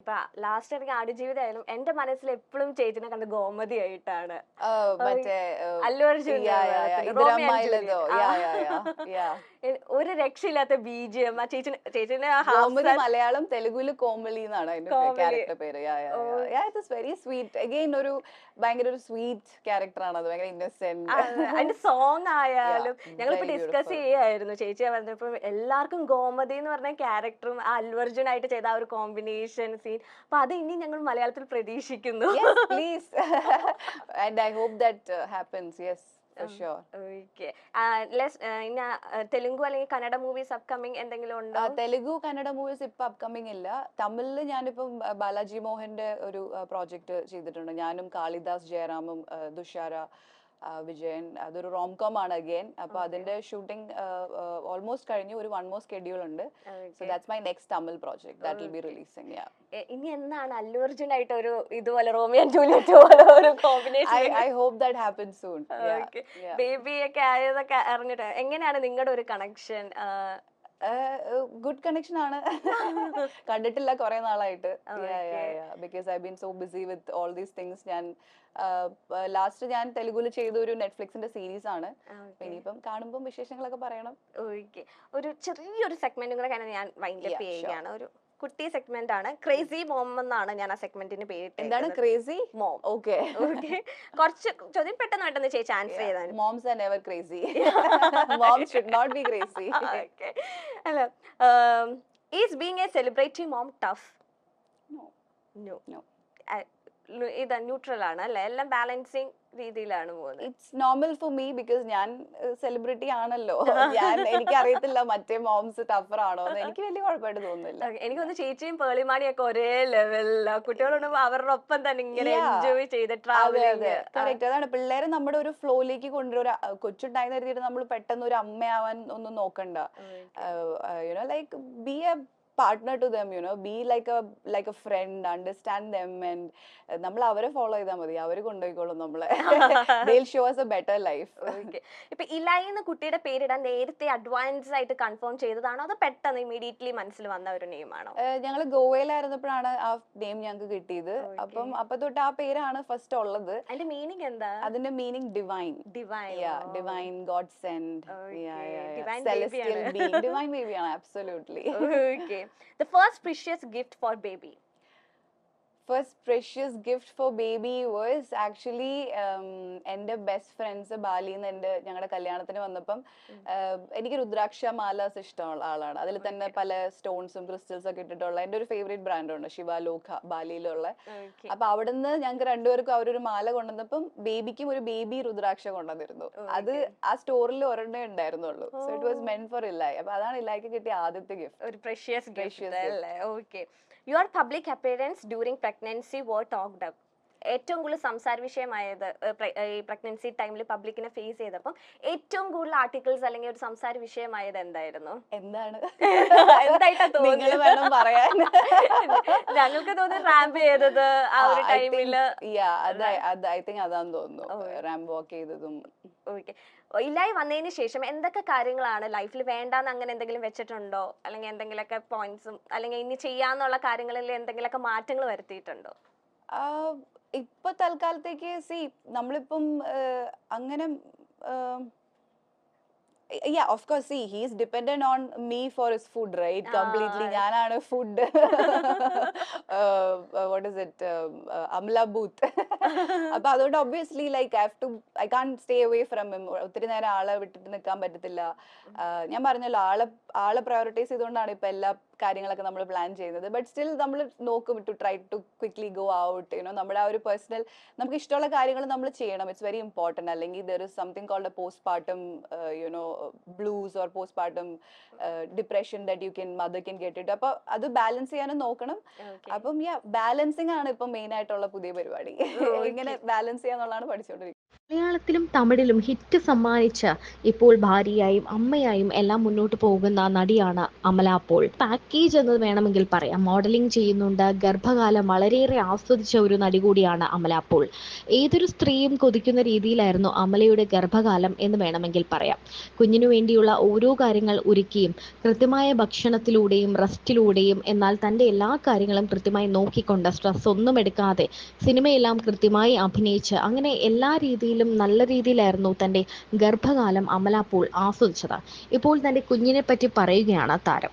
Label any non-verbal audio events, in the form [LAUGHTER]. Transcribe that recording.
ഇപ്പൊ ലാസ്റ്റ് എനിക്ക് ആടുജീവിതം ആയാലും എന്റെ മനസ്സിൽ എപ്പോഴും ചേച്ചിനെ കണ്ട് ഗോമതി ആയിട്ടാണ് മറ്റേ Allu Arjun. Romeo and Juliet. ഒരു രക്ഷയില്ലാത്ത ബീജിയം ആ ചേച്ചിന് ചേച്ചിന്റെ ആ കോമഡി മലയാളം തെലുഗുൽ കോമളി എന്നാണ് അതിന്റെ കോമളി. ക്യാരക്ടർ പേര് ഓ. ഇറ്റ്സ് വെരി സ്വീറ്റ് അഗെയിൻ ഒരു ഭയങ്കര ഒരു സ്വീറ്റ് ക്യാരക്ടർ ആണ് അത് ഭയങ്കര ഇന്നസെന്റ് അതിന്റെ സോങ് ആയാലും Yeah, ഞങ്ങളിപ്പോ very ഡിസ്കസ് beautiful. ചെയ്യായിരുന്നു ചേച്ചി പറഞ്ഞപ്പോ എല്ലാവർക്കും ഗോമതി എന്ന് പറഞ്ഞ ക്യാരക്ടറും അൽവർജുൻ ആയിട്ട് ചെയ്ത ആ ഒരു കോമ്പിനേഷൻ സീൻ അപ്പൊ അത് ഇനി ഞങ്ങൾ മലയാളത്തിൽ പ്രതീക്ഷിക്കുന്നു. Please [LAUGHS] [LAUGHS] uh, yes for Um, sure. Okay ഇന്ന തെലുങ്കു അല്ലെങ്കിൽ കന്നഡ മൂവീസ് അപ്കമിങ് എന്തെങ്കിലും ഉണ്ടോ? തെലുങ്കു തെലുഗു കന്നഡ മൂവീസ് ഇപ്പൊ അപ്കമിങ് ഇല്ല. തമിഴിൽ ഞാനിപ്പം ആ, ബാലാജി മോഹന്റെ ഒരു പ്രോജക്റ്റ് ചെയ്തിട്ടുണ്ട്. ഞാനും കാളിദാസ് ജയറാമും ആ, വിജയൻ. അതൊരു റോം കോം ആണ് അഗെയിൻ അപ്പൊ അതിന്റെ ഷൂട്ടിംഗ് ഓൾമോസ്റ്റ് കഴിഞ്ഞു ഒരു വൺ മോർ സ്കെഡ്യൂൾ ഉണ്ട്. So that's my next Tamil project that will be releasing releasing yeah ഇനി എന്നാണ് അല്ലു അർജുൻ ആയിട്ട് ഒരു ഇതുപോലെ റോമിയോ ജൂലിയറ്റ് പോലെ ഒരു combination I hope that happen soon okay baby ഒക്കെ ആയതൊക്കെ അറിഞ്ഞിട്ട് എങ്ങനെയാണ് നിങ്ങളുടെ ഒരു കണക്ഷൻ ഗുഡ് കണക്ഷൻ ആണ്. [LAUGHS] കണ്ടിട്ടില്ല കുറെ നാളായിട്ട്. Because I been so busy with all these things ഞാൻ ലാസ്റ്റ് ഞാൻ തെലുഗുവിൽ ചെയ്ത ഒരു നെറ്റ്ഫ്ലിക്സിന്റെ സീരീസ് ആണ്. ഇനിയിപ്പം കാണുമ്പോൾ വിശേഷങ്ങളൊക്കെ പറയണം. ഓക്കെ. ഒരു ചെറിയൊരു സെഗ്മെന്റ് കൂടെ ഞാൻ വൈൻഡ് അപ്പ് sure. ചെയ്യുകയാണ് ഒരു കുട്ടി സെഗ്മെന്റ് ആണ്. ക്രേസി മോം എന്നാണ് ഞാൻ ആ സെഗ്മെന്റിന് പേര് എന്താണ് ക്രേസി മോം ഓക്കെ ഓക്കെ കുറച്ച് ചോദ്യം പെട്ടെന്ന് പെട്ടെന്ന് ചേച്ചി ആൻസർ ചെയ്താൽ moms are never crazy mom should not be crazy okay അല്ല is being a celebrity mom tough no no No. ഇത് ന്യൂട്രൽ ആണ് അല്ലെ? എല്ലാം ബാലൻസിങ് രീതിയിലാണ് പോകുന്നത്. It's normal for me because ഞാൻ സെലിബ്രിറ്റി ആണല്ലോ. [LAUGHS] ഞാൻ എനിക്ക് അറിയത്തില്ല മറ്റേ മോംസ് ടഫർ ആണോ എന്ന്. എനിക്ക് വലിയ കുഴപ്പമായിട്ട് തോന്നുന്നില്ല. എനിക്ക് തോന്നുന്നു ചേച്ചിയും പേളിമാണിയും ഒക്കെ ഒരേ ലെവലിലാ കുട്ടികളോട് അവരുടെ ഒപ്പം തന്നെ ഇങ്ങനെ എൻജോയ് ചെയ്ത് ട്രാവൽ ട്രാവലിംഗ് കറക്റ്റ് അതാണ്. പിള്ളേരെ നമ്മുടെ ഒരു ഫ്ലോയിലേക്ക് കൊണ്ടുവരും കൊച്ചുണ്ടായി കരുതിയിട്ട് നമ്മൾ പെട്ടെന്ന് ഒരു അമ്മയാവാൻ ഒന്നും നോക്കണ്ട. You know like be a partner to them you know be like a like a friend understand them and നമ്മൾ അവരെ ഫോളോ ചെയ്താൽ മതി. അവർ കൊണ്ടുപോയിക്കോളും നമ്മളെ. So as a better life okay ഇപ്പൊ ഇലായിന്ന് കുട്ടിയുടെ പേരിടാൻ നേരത്തെ അഡ്വാൻസ് ആയിട്ട് കൺഫേം ചെയ്തതാണോ? അതോ പെട്ടെന്ന് ഇമീഡിയറ്റ്ലി മനസ്സിൽ വന്ന ഒരു നെയിം ആണോ? ഞങ്ങൾ ഗോവയിലായിരുന്നപ്പോഴാണ് ആ നെയിം ഞങ്ങൾക്ക് കിട്ടിയത്. അപ്പം അപ്പൊ തൊട്ട് ആ പേരാണ് ഫസ്റ്റ് ഉള്ളത്. അതിന്റെ മീനിങ് എന്താ? അതിന്റെ meaning divine divine divine god send divine ബേബിയാണ് yeah yeah, [LAUGHS] The first precious gift for baby. First precious gift for baby first actually gift for baby was actually എന്റെ ബെസ്റ്റ് ഫ്രണ്ട്സ് ബാലിന്ന് എന്റെ ഞങ്ങളുടെ കല്യാണത്തിന് വന്നപ്പം എനിക്ക് രുദ്രാക്ഷ മാലാസ് ഇഷ്ടമുള്ള ആളാണ്. അതിൽ തന്നെ പല സ്റ്റോൺസും ക്രിസ്റ്റൽസും ഒക്കെ ഇട്ടിട്ടുള്ള എന്റെ ഒരു ഫേവറേറ്റ് ബ്രാൻഡ് ഉണ്ട് ലോഖ ബാലിയിലുള്ള. അപ്പൊ അവിടുന്ന് ഞങ്ങൾക്ക് രണ്ടുപേർക്കും അവരൊരു മാല കൊണ്ടുവന്നപ്പം ബേബിക്കും ഒരു ബേബി രുദ്രാക്ഷ കൊണ്ടുവന്നിരുന്നു. അത് ആ സ്റ്റോറിൽ ഒരെണ്ണേ ഉണ്ടായിരുന്നുള്ളൂ. So it was. Meant for ഇല്ലായി അപ്പൊ അതാണ് ഇല്ലായ്ക്ക് കിട്ടിയ ആദ്യത്തെ ഗിഫ്റ്റ് ഒരു പ്രഷ്യസ് ഗിഫ്റ്റ്. അല്ലേ? Okay your public appearance during pregnancy were talked up ഏറ്റവും കൂടുതൽ സംസാര വിഷയമായത് ഈ പ്രഗ്നൻസി ടൈമിൽ പബ്ലിക്കിനെ ഫേസ് ചെയ്തപ്പോൾ ഏറ്റവും കൂടുതൽ ആർട്ടിക്കിൾസ് അല്ലെങ്കിൽ ഒരു സംസാര വിഷയമായത് എന്തായിരുന്നു? എന്താണ്? എന്തായിട്ടാ തോന്നിയത് പറയാൻ. ഞങ്ങൾക്ക് തോന്നി റാമ്പ് ചെയ്തത് ആ ഒരു ടൈമിൽ ഐ തിങ്ക് അതാന്ന് തോന്നുന്നു. Oh. റാമ്പ് വാക്ക് ചെയ്തതും. ഓക്കെ ഇല്ലായി വന്നതിന് ശേഷം എന്തൊക്കെ കാര്യങ്ങളാണ് ലൈഫിൽ വേണ്ടാന്ന് അങ്ങനെ എന്തെങ്കിലും വെച്ചിട്ടുണ്ടോ? അല്ലെങ്കിൽ എന്തെങ്കിലുമൊക്കെ പോയിന്റ്സും അല്ലെങ്കിൽ ഇനി ചെയ്യാന്നുള്ള കാര്യങ്ങളിൽ എന്തെങ്കിലുമൊക്കെ മാറ്റങ്ങൾ വരുത്തിയിട്ടുണ്ടോ? ഇപ്പൊ തൽക്കാലത്തേക്ക് സി നമ്മളിപ്പം അങ്ങനെ yeah of course see he's dependent on me for his food right completely. ഞാനാണ് ഫുഡ് വാട്ട് ഇസ് ഇറ്റ് അമല ബൂത്ത് അപ്പൊ അതുകൊണ്ട് obviously like I have to I can't stay away from him ഒത്തിരി നേരം ആളെ വിട്ടിട്ട് നിൽക്കാൻ പറ്റത്തില്ല. ഞാൻ പറഞ്ഞല്ലോ ആളെ ആളെ പ്രയോറിറ്റൈസ് ചെയ്തുകൊണ്ടാണ് ഇപ്പൊ എല്ലാ കാര്യങ്ങളൊക്കെ നമ്മൾ പ്ലാൻ ചെയ്യുന്നത്. ബട്ട് സ്റ്റിൽ നമ്മൾ നോക്കും to try to quickly go out you know നമ്മുടെ ആ ഒരു പേഴ്സണൽ നമുക്ക് ഇഷ്ടമുള്ള കാര്യങ്ങൾ നമ്മൾ ചെയ്യണം. ഇറ്റ്സ് വെരി ഇമ്പോർട്ടന്റ് അല്ലെങ്കിൽ there is something called a postpartum you know blues or postpartum depression that you can mother can get it അപ്പോൾ അത് ബാലൻസ് ചെയ്യാനും നോക്കണം. അപ്പം യാ ബാലൻസിങ് ആണ് ഇപ്പം മെയിൻ ആയിട്ടുള്ള പുതിയ പരിപാടി. ഇങ്ങനെ എങ്ങനെ ബാലൻസ് ചെയ്യാന്നുള്ളതാണ് പഠിച്ചുകൊണ്ടിരിക്കുന്നത് മലയാളത്തിലും തമിഴിലും ഹിറ്റ് സമ്മാനിച്ച ഇപ്പോൾ ഭാര്യയായും അമ്മയായും എല്ലാം മുന്നോട്ട് പോകുന്ന നടിയാണ് അമല. പോൾ പാക്കേജ് എന്ന് വേണമെങ്കിൽ പറയാം. മോഡലിംഗ് ചെയ്യുന്നുണ്ട്. ഗർഭകാലം വളരെയേറെ ആസ്വദിച്ച ഒരു നടി കൂടിയാണ് അമല. പോൾ ഏതൊരു സ്ത്രീയും കൊതിക്കുന്ന രീതിയിലായിരുന്നു അമലയുടെ ഗർഭകാലം എന്ന് വേണമെങ്കിൽ പറയാം. കുഞ്ഞിനു വേണ്ടിയുള്ള ഓരോ കാര്യങ്ങൾ ഒരുക്കിയും കൃത്യമായ ഭക്ഷണത്തിലൂടെയും റെസ്റ്റിലൂടെയും എന്നാൽ തന്റെ എല്ലാ കാര്യങ്ങളും കൃത്യമായി നോക്കിക്കൊണ്ട് സ്ട്രെസ് ഒന്നും എടുക്കാതെ സിനിമയെല്ലാം കൃത്യമായി അഭിനയിച്ച് അങ്ങനെ എല്ലാ രീതിയിലും നല്ല രീതിയിലായിരുന്നു തന്റെ ഗർഭകാലം അമല പോൾ ആസ്വദിച്ചത്. ഇപ്പോൾ തന്റെ കുഞ്ഞിനെ പറ്റി പറയുകയാണ് താരം.